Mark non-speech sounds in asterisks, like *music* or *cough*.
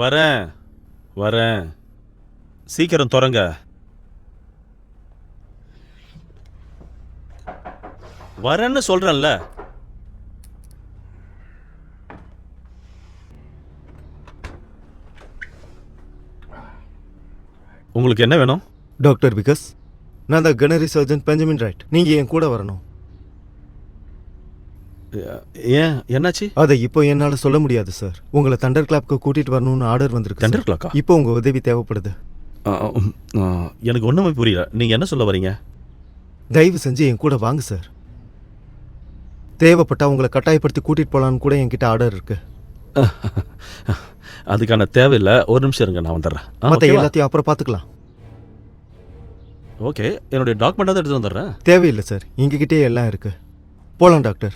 வரேன். வரேன். சீக்கிரம் தொடங்க வரேன்னு சொல்றேன்ல. உங்களுக்கு என்ன வேணும்? டாக்டர் பிகாஸ் நான் தான் கனரி சர்ஜன் பெஞ்சமின் ரைட். நீங்கள் என் கூட வரணும். ஏன் என்னாச்சு? அதை இப்போ என்னால் சொல்ல முடியாது சார். உங்களை தண்டர் கிளாப்க்கு கூட்டிகிட்டு வரணும்னு ஆர்டர் வந்திருக்கு தண்டர். கிளாக்கா இப்போ உங்கள் உதவி தேவைப்படுது. எனக்கு ஒண்ணுமே புரியல. நீங்க என்ன சொல்ல வரீங்க? தயவு செஞ்சு என் கூட வாங்க சார். தேவைப்பட்டா உங்களை கட்டாயப்படுத்தி கூட்டிகிட்டு போகலான்னு கூட என்கிட்ட ஆர்டர் இருக்கு. *laughs* அதுக்கான தேவையில்லை. ஒரு நிமிஷம் இருங்க நான் வந்துடுறேன். மற்ற? எல்லாத்தையும் அப்புறம் பார்த்துக்கலாம். ஓகே என்னுடைய டாக்குமெண்ட் தான் எடுத்து வந்துடுறேன். தேவையில்லை சார். எங்ககிட்டயே எல்லாம் இருக்கு. போகலாம் டாக்டர்.